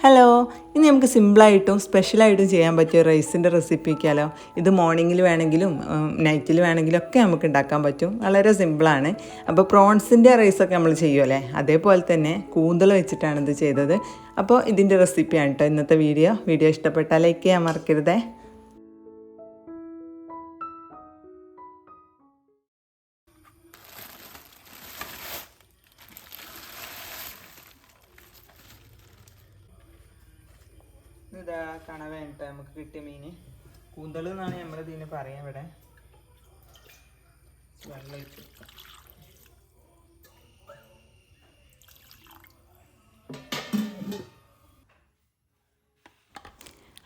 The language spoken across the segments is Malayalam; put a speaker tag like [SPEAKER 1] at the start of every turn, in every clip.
[SPEAKER 1] ഹലോ ഇനി നമുക്ക് സിമ്പിളായിട്ടും സ്പെഷ്യലായിട്ടും ചെയ്യാൻ പറ്റിയ റൈസിന്റെ റെസിപ്പി ഒക്കെയാലോ ഇത് മോർണിംഗിൽ വേണമെങ്കിലും നൈറ്റിൽ വേണമെങ്കിലും ഒക്കെ നമുക്ക് ഉണ്ടാക്കാൻ പറ്റും. വളരെ സിമ്പിളാണ്. അപ്പോൾ പ്രോൺസിന്റെ റൈസൊക്കെ നമ്മൾ ചെയ്യുമല്ലേ? അതേപോലെ തന്നെ കൂന്തൽ വെച്ചിട്ടാണ് ഇത് ചെയ്തത്. അപ്പോൾ ഇതിന്റെ റെസിപ്പിയാണ് കേട്ടോ ഇന്നത്തെ വീഡിയോ. വീഡിയോ ഇഷ്ടപ്പെട്ടാൽ ലൈക്ക് ചെയ്യാൻ മറക്കരുതേ. ഇതാ കണവ കേട്ടോ നമുക്ക് കിട്ടിയ മീൻ കൂന്തൽ എന്നാണ് നമ്മൾ ഇതിന് പറയാം ഇവിടെ. വെള്ളം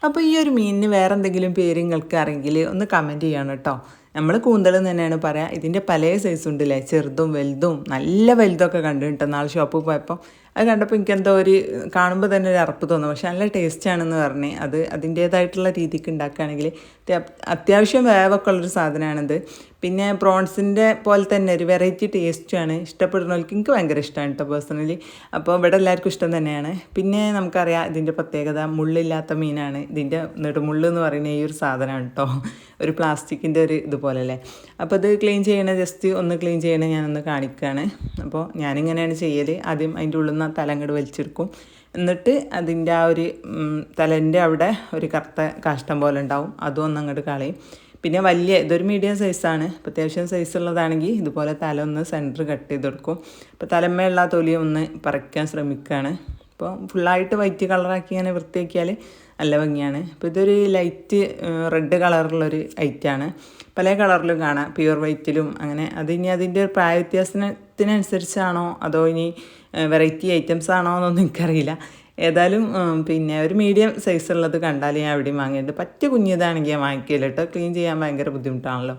[SPEAKER 1] അപ്പോൾ ഈ ഒരു മീനിന് വേറെ എന്തെങ്കിലും പേര് നിങ്ങൾക്ക് അറിയെങ്കിൽ ഒന്ന് കമന്റ് ചെയ്യണം കേട്ടോ. നമ്മൾ കൂന്തൽ തന്നെയാണ് പറയാം. ഇതിന്റെ പല സൈസ് ഉണ്ടല്ലേ? ചെറുതും വലുതും നല്ല വലുതൊക്കെ കണ്ടു കേട്ടോ നാളെ ഷോപ്പിൽ പോയപ്പോൾ അത് കണ്ടപ്പോൾ എനിക്ക് എന്തോ ഒരു കാണുമ്പോൾ തന്നെ ഒരു അറപ്പ് തോന്നും. പക്ഷെ നല്ല ടേസ്റ്റ് ആണെന്ന് പറഞ്ഞ് അത് അതിന്റേതായിട്ടുള്ള രീതിക്ക് ഉണ്ടാക്കുകയാണെങ്കിൽ അത്യാവശ്യം വേവൊക്കെ ഉള്ളൊരു സാധനമാണിത് പിന്നെ പ്രോൺസിന്റെ പോലെ തന്നെ ഒരു വെറൈറ്റി ടേസ്റ്റുമാണ് ഇഷ്ടപ്പെടുന്നവർക്ക് എനിക്ക് ഭയങ്കര ഇഷ്ടമാണ് കേട്ടോ പേഴ്സണലി അപ്പോൾ ഇവിടെ എല്ലാവർക്കും ഇഷ്ടം തന്നെയാണ്. പിന്നെ നമുക്കറിയാം ഇതിന്റെ പ്രത്യേകത മുള്ളില്ലാത്ത മീനാണ്. ഇതിന്റെ നെടുമുള്ള് എന്ന് പറയുന്ന ഈ ഒരു സാധനമാണ് കേട്ടോ. ഒരു പ്ലാസ്റ്റിക്കിന്റെ ഒരു ഇതുപോലെ അല്ലേ? അപ്പോൾ ഇത് ക്ലീൻ ചെയ്യണ ജസ്റ്റ് ഒന്ന് ക്ലീൻ ചെയ്യണേ ഞാനൊന്ന് കാണിക്കുകയാണ് അപ്പോൾ ഞാനിങ്ങനെയാണ് ചെയ്യൽ ആദ്യം അതിന്റെ ഉള്ളിൽ നിന്ന് തല അങ്ങോട്ട് വലിച്ചെടുക്കും എന്നിട്ട് അതിന്റെ ആ ഒരു തലേന്റെ അവിടെ ഒരു കറുത്ത കാഷ്ടം പോലെ ഉണ്ടാവും. അതും ഒന്ന് അങ്ങോട്ട് കളയും. പിന്നെ വലിയ ഇതൊരു മീഡിയം സൈസാണ് അപ്പോൾ അത്യാവശ്യം സൈസ് ഉള്ളതാണെങ്കിൽ ഇതുപോലെ തല ഒന്ന് സെന്റർ കട്ട് ചെയ്ത് കൊടുക്കും. അപ്പോൾ തലമ്മയുള്ള തൊലി ഒന്ന് പറിക്കാൻ ശ്രമിക്കുകയാണ് അപ്പോൾ ഫുള്ളായിട്ട് വൈറ്റ് കളറാക്കി ഇങ്ങനെ വൃത്തിയാക്കിയാൽ നല്ല ഭംഗിയാണ്. അപ്പോൾ ഇതൊരു ലൈറ്റ് റെഡ് കളറിലുള്ളൊരു ഐറ്റാണ് പല കളറിലും കാണാം. പ്യുവർ വൈറ്റിലും അങ്ങനെ. അത് ഇനി അതിന്റെ പ്രായ വ്യത്യാസത്തിനനുസരിച്ചാണോ അതോ ഇനി വെറൈറ്റി ഐറ്റംസ് ആണോ എന്നൊന്നും എനിക്കറിയില്ല. ഏതായാലും പിന്നെ ഒരു മീഡിയം സൈസ് ഉള്ളത് കണ്ടാൽ ഞാൻ എവിടെയും വാങ്ങിയിട്ട് പറ്റ കുഞ്ഞിതാണെങ്കിൽ ഞാൻ വാങ്ങിക്കില്ല കേട്ടോ. ക്ലീൻ ചെയ്യാൻ ഭയങ്കര ബുദ്ധിമുട്ടാണല്ലോ.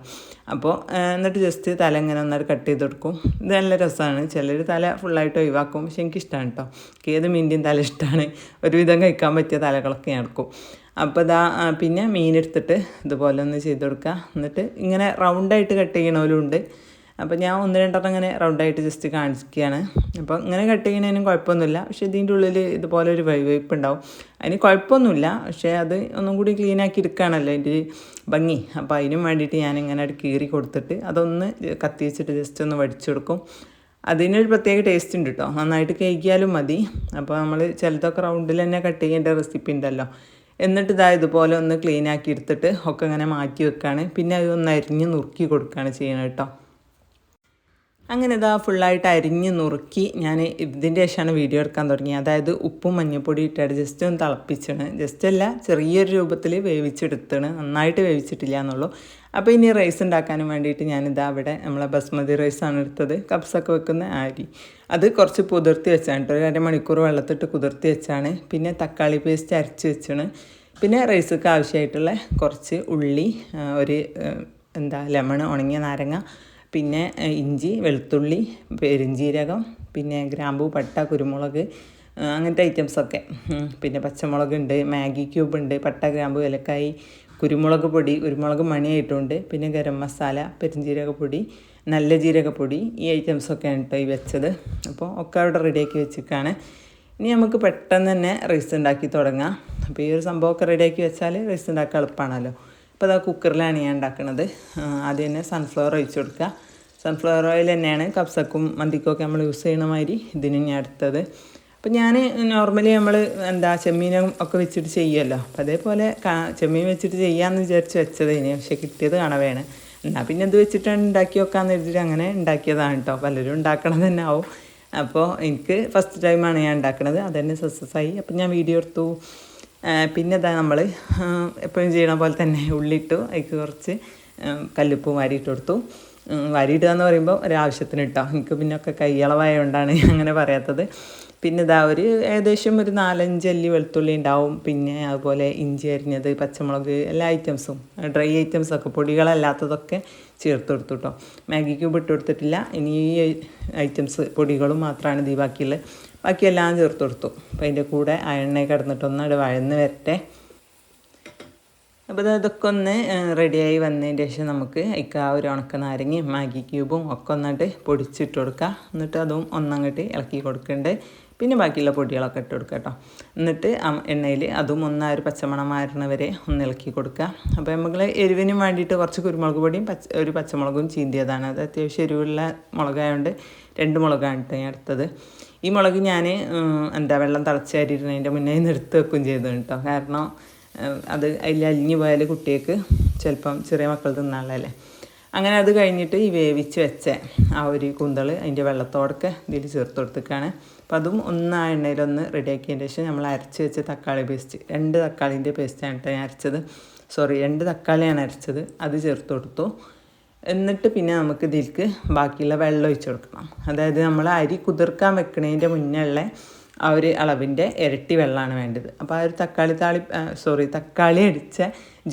[SPEAKER 1] അപ്പോൾ എന്നിട്ട് ജസ്റ്റ് തല ഇങ്ങനെ ഒന്നായിട്ട് കട്ട് ചെയ്ത് കൊടുക്കും. ഇത് നല്ല രസമാണ്. ചിലർ തല ഫുള്ളായിട്ട് ഒഴിവാക്കും. പക്ഷെ എനിക്കിഷ്ടമാണ് കേട്ടോ. ഏത് മീന്റെയും തല ഇഷ്ടമാണ് ഒരുവിധം കഴിക്കാൻ പറ്റിയ തലകളൊക്കെ ഞാൻ എടുക്കും. അപ്പോൾ ഇതാ പിന്നെ മീനെടുത്തിട്ട് ഇതുപോലെ ഒന്ന് ചെയ്ത് കൊടുക്കുക. എന്നിട്ട് ഇങ്ങനെ റൗണ്ടായിട്ട് കട്ട് ചെയ്യണവരും ഉണ്ട് അപ്പോൾ ഞാൻ ഒന്ന് രണ്ടെണ്ണം ഇങ്ങനെ റൗണ്ടായിട്ട് ജസ്റ്റ് കാണിക്കുകയാണ് അപ്പോൾ ഇങ്ങനെ കട്ട് ചെയ്യുന്നതിനും കുഴപ്പമൊന്നുമില്ല. പക്ഷേ ഇതിന്റെ ഉള്ളിൽ ഇതുപോലെ ഒരു വൈവയ്പ്പ് ഉണ്ടാവും. അതിന് കുഴപ്പമൊന്നുമില്ല. പക്ഷേ അത് ഒന്നും കൂടി ക്ലീൻ ആക്കി എടുക്കുകയാണല്ലോ അതിന്റെ ഭംഗി. അപ്പോൾ അതിനും വേണ്ടിയിട്ട് ഞാൻ ഇങ്ങനെ കീറി കൊടുത്തിട്ട് അതൊന്ന് കത്തി വെച്ചിട്ട് ജസ്റ്റ് ഒന്ന് വടിച്ചു കൊടുക്കും. അതിനൊരു പ്രത്യേക ടേസ്റ്റ് ഉണ്ട് കേട്ടോ നന്നായിട്ട് കേക്കിയാലും മതി. അപ്പോൾ നമ്മൾ ചിലതൊക്കെ റൗണ്ടിൽ തന്നെ കട്ട് ചെയ്യേണ്ട റെസിപ്പി ഉണ്ടല്ലോ. എന്നിട്ട് ഇതാ ഇതുപോലെ ഒന്ന് ക്ലീൻ ആക്കി എടുത്തിട്ട് ഒക്കെ ഇങ്ങനെ മാറ്റി വെക്കുകയാണ്. പിന്നെ അത് ഒന്ന് അരിഞ്ഞ് നുറുക്കി കൊടുക്കുകയാണ് ചെയ്യണം കേട്ടോ അങ്ങനെ ഇതാ ഫുള്ളായിട്ട് അരിഞ്ഞ് നുറുക്കി ഞാൻ ഇതിന്റെ ശേഷമാണ് വീഡിയോ എടുക്കാൻ തുടങ്ങി അതായത് ഉപ്പും മഞ്ഞൾപ്പൊടി ഇട്ടിട്ട് ജസ്റ്റ് ഒന്ന് തിളപ്പിച്ചാണ്. ജസ്റ്റ് അല്ല ചെറിയൊരു രൂപത്തിൽ വേവിച്ചെടുത്താണ്. നന്നായിട്ട് വേവിച്ചിട്ടില്ല എന്നുള്ളൂ അപ്പോൾ ഇനി റൈസ് ഉണ്ടാക്കാനും വേണ്ടിയിട്ട് ഞാനിതാ അവിടെ നമ്മളെ ബസ്മതി റൈസാണ് എടുത്തത്. കപ്സൊക്കെ വെക്കുന്ന അരി. അത് കുറച്ച് കുതിർത്തി വെച്ചാണ് കേട്ടോ. ഒരു അരമണിക്കൂർ വെള്ളത്തിട്ട് കുതിർത്തി വെച്ചാണ്. പിന്നെ തക്കാളി പേസ്റ്റ് അരച്ച് വെച്ചാണ്. പിന്നെ റൈസൊക്കെ ആവശ്യമായിട്ടുള്ള കുറച്ച് ഉള്ളി ഒരു എന്താ ലെമൺ ഉണങ്ങിയ നാരങ്ങ പിന്നെ ഇഞ്ചി വെളുത്തുള്ളി പെരിഞ്ജീരകം പിന്നെ ഗ്രാമ്പു പട്ട കുരുമുളക് അങ്ങനത്തെ ഐറ്റംസൊക്കെ. പിന്നെ പച്ചമുളക് ഉണ്ട് മാഗി ക്യൂബ് ഉണ്ട് പട്ട ഗ്രാമ്പു ഏലക്കായി കുരുമുളക് പൊടി കുരുമുളക് മണിയായിട്ടുണ്ട് പിന്നെ ഗരം മസാല പെരിഞ്ജീരക പൊടി നല്ല ജീരകപ്പൊടി ഈ ഐറ്റംസൊക്കെയാണ് കേട്ടോ ഈ വെച്ചത്. അപ്പോൾ ഒക്കെ അവിടെ റെഡിയാക്കി വെച്ചിട്ടാണ് ഇനി നമുക്ക് പെട്ടെന്ന് തന്നെ റൈസ് ഉണ്ടാക്കി തുടങ്ങാം. അപ്പോൾ ഈ ഒരു സംഭവമൊക്കെ റെഡിയാക്കി വെച്ചാൽ റൈസ് ഉണ്ടാക്കാൻ എളുപ്പമാണല്ലോ. ഇപ്പോൾ അതാ കുക്കറിലാണ് ഞാൻ ഉണ്ടാക്കുന്നത് ആദ്യം തന്നെ സൺഫ്ലവർ ഒഴിച്ച് കൊടുക്കുക. സൺഫ്ലവർ ഓയിൽ തന്നെയാണ് കപ്സക്കും മന്തിക്കും ഒക്കെ നമ്മൾ യൂസ് ചെയ്യുന്ന മാതിരി ഇതിന് ഞാൻ എടുത്തത് അപ്പോൾ ഞാൻ നോർമലി നമ്മൾ എന്താ ചെമ്മീനും ഒക്കെ വെച്ചിട്ട് ചെയ്യുമല്ലോ അപ്പോൾ അതേപോലെ ചെമ്മീൻ വെച്ചിട്ട് ചെയ്യാമെന്ന് വിചാരിച്ച് വെച്ചത് ഇനി. പക്ഷെ കിട്ടിയത് കണവേണ്. എന്നാൽ പിന്നെ ഇത് വെച്ചിട്ടാണ് ഉണ്ടാക്കി വെക്കാമെന്ന് കരുതിയിട്ട് അങ്ങനെ ഉണ്ടാക്കിയതാണ് കേട്ടോ പലരും ഉണ്ടാക്കണം തന്നെ ആവും. അപ്പോൾ എനിക്ക് ഫസ്റ്റ് ടൈമാണ് ഞാൻ ഉണ്ടാക്കുന്നത് അതന്നെ സക്സസ് ആയി. അപ്പോൾ ഞാൻ വീഡിയോ എടുത്തു. പിന്നെ ഇതാ നമ്മൾ എപ്പോഴും ചെയ്യണ പോലെ തന്നെ ഉള്ളിട്ടു അതിക്ക് കുറച്ച് കല്ലുപ്പും വാരിയിട്ട് കൊടുത്തു. വാരിയിടുക എന്ന് പറയുമ്പോൾ ഒരാവശ്യത്തിന് ഇട്ടോ. എനിക്ക് പിന്നെ ഒക്കെ കൈയളവായതുകൊണ്ടാണ് അങ്ങനെ പറയാത്തത്. പിന്നെ ഇതാ ഒരു ഏകദേശം ഒരു നാലഞ്ച് അല്ലി വെളുത്തുള്ളി ഉണ്ടാവും. പിന്നെ അതുപോലെ ഇഞ്ചി അരിഞ്ഞത് പച്ചമുളക് എല്ലാ ഐറ്റംസും ഡ്രൈ ഐറ്റംസൊക്കെ പൊടികളല്ലാത്തതൊക്കെ ചേർത്ത് കൊടുത്തു കേട്ടോ മാഗി ക്യൂബ് ഇട്ട് കൊടുത്തിട്ടില്ല. ഇനി ഈ ഐറ്റംസ് പൊടികളും മാത്രമാണ് ഇത് ബാക്കിയുള്ളത് ബാക്കിയെല്ലാം ചേർത്ത് കൊടുത്തു അപ്പോൾ അതിന്റെ കൂടെ ആ കിടന്നിട്ടൊന്ന് അവിടെ വഴന്ന് വരട്ടെ. അപ്പോൾ ഇതൊക്കെ ഒന്ന് റെഡിയായി വന്നതിന് ശേഷം നമുക്ക് അതിക്ക് ആ ഒരു ഉണക്ക നാരങ്ങയും മാഗി ക്യൂബും ഒക്കെ ഒന്നിട്ട് പൊടിച്ചിട്ട് കൊടുക്കുക എന്നിട്ട് അതും ഒന്നങ്ങോട്ട് ഇളക്കി കൊടുക്കുന്നുണ്ട് പിന്നെ ബാക്കിയുള്ള പൊടികളൊക്കെ ഇട്ട് കൊടുക്കുക കേട്ടോ. എന്നിട്ട് എണ്ണയിൽ അതും ഒന്നാ ഒരു പച്ചമണം മാറണവരെ ഒന്ന് ഇളക്കി കൊടുക്കുക അപ്പോൾ നമ്മൾ എരിവിനും വേണ്ടിയിട്ട് കുറച്ച് കുരുമുളക് പൊടിയും പച്ച ഒരു പച്ചമുളകും ചീന്തിയതാണ്. അത് അത്യാവശ്യം എരിവുള്ള മുളകായതുകൊണ്ട് രണ്ട് മുളകാണ് കേട്ടോ ഞാൻ എടുത്തത് ഈ മുളക് ഞാൻ എന്താ വെള്ളം തിളച്ചാരിയിരുന്നതിന്റെ മുന്നേ നിർത്തി വെക്കും ചെയ്തു കേട്ടോ. കാരണം അത് അതിൽ അലിഞ്ഞു പോയാൽ കുട്ടികൾക്ക് ചിലപ്പം ചെറിയ മക്കൾ തിന്നാളല്ലേ അങ്ങനെ അത് കഴിഞ്ഞിട്ട് ഈ വേവിച്ച് വെച്ച ആ ഒരു കുന്തൾ അതിന്റെ വെള്ളത്തോടൊക്കെ ഇതിൽ ചേർത്ത് കൊടുത്തേക്കാണ് അപ്പം അതും ഒന്ന് ആ എണ്ണയിലൊന്ന് റെഡിയാക്കിയതിന് ശേഷം നമ്മൾ അരച്ച് വെച്ച തക്കാളി പേസ്റ്റ് രണ്ട് തക്കാളിന്റെ പേസ്റ്റാണ് കേട്ടോ ഞാൻ അരച്ചത്. സോറി രണ്ട് തക്കാളിയാണ് അരച്ചത്. അത് ചേർത്ത് കൊടുത്തു. എന്നിട്ട് പിന്നെ നമുക്ക് ഇതിലേക്ക് ബാക്കിയുള്ള വെള്ളം ഒഴിച്ചു കൊടുക്കണം. അതായത് നമ്മൾ അരി കുതിർക്കാൻ വെക്കുന്നതിന്റെ മുന്നേ ഉള്ള ആ ഒരു അളവിന്റെ ഇരട്ടി വെള്ളമാണ് വേണ്ടത്. അപ്പോൾ ആ ഒരു തക്കാളി താളി സോറി തക്കാളി അടിച്ച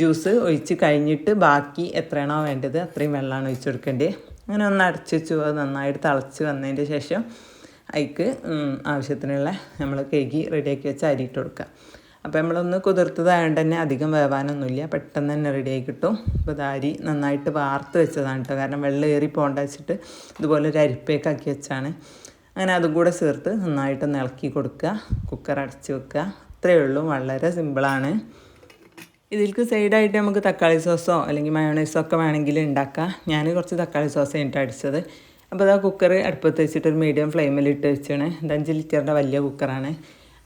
[SPEAKER 1] ജ്യൂസ് ഒഴിച്ച് കഴിഞ്ഞിട്ട് ബാക്കി എത്രയാണോ വേണ്ടത് അത്രയും വെള്ളമാണ് ഒഴിച്ചു കൊടുക്കേണ്ടത്. അങ്ങനെ ഒന്ന് അടച്ച് വെച്ചു അത് നന്നായിട്ട് തിളച്ച് വന്നതിന്റെ ശേഷം അതിക്ക് ആവശ്യത്തിനുള്ള നമ്മൾ കഴുകി റെഡിയാക്കി വെച്ച് അരിയിട്ട് കൊടുക്കുക. അപ്പോൾ നമ്മളൊന്ന് കുതിർത്തതായതുകൊണ്ട് തന്നെ അധികം വേവാനൊന്നുമില്ല. പെട്ടെന്ന് തന്നെ റെഡിയായി കിട്ടും. അപ്പോൾ അരി നന്നായിട്ട് വാർത്ത് വെച്ചതാണ് കേട്ടോ കാരണം വെള്ളം ഏറി പോകണ്ട വെച്ചിട്ട് ഇതുപോലെ ഒരു അരിപ്പേക്ക് ആക്കി വെച്ചാണ്. അങ്ങനെ അതും കൂടെ ചേർത്ത് നന്നായിട്ട് ഇളക്കി കൊടുക്കുക. കുക്കർ അടച്ച് വെക്കുക. അത്രയേ ഉള്ളൂ. വളരെ സിമ്പിളാണ് ഇതിൽക്ക് സൈഡായിട്ട് നമുക്ക് തക്കാളി സോസോ അല്ലെങ്കിൽ മയോണൈസോ ഒക്കെ വേണമെങ്കിൽ ഉണ്ടാക്കാം. ഞാൻ കുറച്ച് തക്കാളി സോസ് കഴിഞ്ഞിട്ട് അടിച്ചത്. അപ്പോൾ അതാ കുക്കർ അടുപ്പത്ത് വെച്ചിട്ട് ഒരു മീഡിയം ഫ്ലെയിമിൽ ഇട്ട് വെച്ചാണ്. ഇത് അഞ്ച് ലിറ്ററിന്റെ വലിയ കുക്കറാണ്.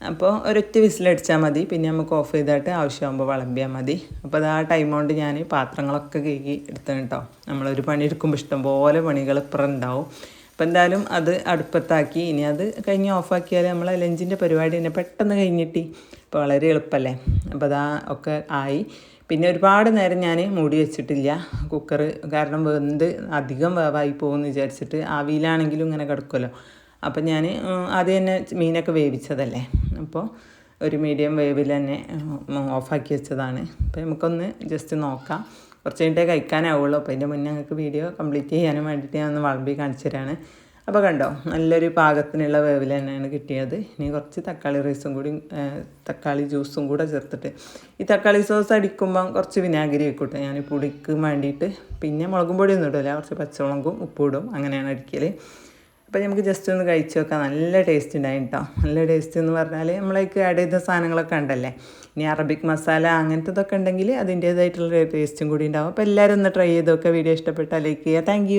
[SPEAKER 1] അപ്പോൾ ഒരൊറ്റ വിസിലടിച്ചാൽ മതി. പിന്നെ നമുക്ക് ഓഫ് ചെയ്തിട്ട് ആവശ്യമാകുമ്പോൾ വിളമ്പിയാൽ മതി. അപ്പോൾ അത് ആ ടൈം കൊണ്ട് ഞാൻ പാത്രങ്ങളൊക്കെ കഴുകി എടുത്തു കേട്ടോ നമ്മളൊരു പണി എടുക്കുമ്പോൾ ഇഷ്ടംപോലെ പണികൾ ഇപ്പുറം ഉണ്ടാവും അപ്പോൾ എന്തായാലും അത് അടുപ്പത്താക്കി. ഇനി അത് കഴിഞ്ഞ് ഓഫാക്കിയാൽ നമ്മൾ ലഞ്ചിന്റെ പരിപാടി തന്നെ പെട്ടെന്ന് കഴിഞ്ഞിട്ട്. ഇപ്പോൾ വളരെ എളുപ്പമല്ലേ അപ്പോൾ അതാ ഒക്കെ ആയി. പിന്നെ ഒരുപാട് നേരം ഞാൻ മൂടി വെച്ചിട്ടില്ല. കുക്കർ കാരണം വെന്ത് അധികം വേവായി പോകുമെന്ന് വിചാരിച്ചിട്ട് ആവിയിലാണെങ്കിലും ഇങ്ങനെ കിടക്കുമല്ലോ അപ്പം ഞാൻ ആദ്യം തന്നെ മീനൊക്കെ വേവിച്ചതല്ലേ? അപ്പോൾ ഒരു മീഡിയം വേവിൽ തന്നെ ഓഫാക്കി വെച്ചതാണ്. അപ്പോൾ നമുക്കൊന്ന് ജസ്റ്റ് നോക്കാം. കുറച്ച് കഴിഞ്ഞിട്ടേ കഴിക്കാനാവുള്ളൂ. അപ്പോൾ അതിന്റെ മുന്നേ ഞങ്ങൾക്ക് വീഡിയോ കംപ്ലീറ്റ് ചെയ്യാനും വേണ്ടിയിട്ട് ഞാൻ ഒന്ന് വളമ്പി കാണിച്ചു തരാണ്. അപ്പോൾ കണ്ടോ നല്ലൊരു പാകത്തിനുള്ള വേവിൽ തന്നെയാണ് കിട്ടിയത്. ഇനി കുറച്ച് തക്കാളി റൈസും കൂടി തക്കാളി ജ്യൂസും കൂടെ ചേർത്തിട്ട്. ഈ തക്കാളി സോസ് അടിക്കുമ്പം കുറച്ച് വിനാഗിരി വെക്കൂട്ടെ. ഞാൻ പുളിക്ക് വേണ്ടിയിട്ട്. പിന്നെ മുളകും പൊടിയൊന്നും ഇടില്ല കുറച്ച് പച്ചമുളകും ഉപ്പും ഇടും. അങ്ങനെയാണ് അടിക്കൽ അപ്പോൾ നമുക്ക് ജസ്റ്റ് ഒന്ന് കഴിച്ച് നോക്കാം. നല്ല ടേസ്റ്റ് ഉണ്ടായി കേട്ടോ നല്ല ടേസ്റ്റ് എന്ന് പറഞ്ഞാൽ നമ്മളേക്ക് ആഡ് ചെയ്ത സാധനങ്ങളൊക്കെ ഉണ്ടല്ലേ? ഇനി അറബിക് മസാല അങ്ങനത്തതൊക്കെ ഉണ്ടെങ്കിൽ അതിന്റേതായിട്ടുള്ള ടേസ്റ്റും കൂടി ഉണ്ടാവും. അപ്പോൾ എല്ലാവരും ഒന്ന് ട്രൈ ചെയ്തൊക്കെ വീഡിയോ ഇഷ്ടപ്പെട്ടാൽ ലൈക്ക് ചെയ്യുക. താങ്ക്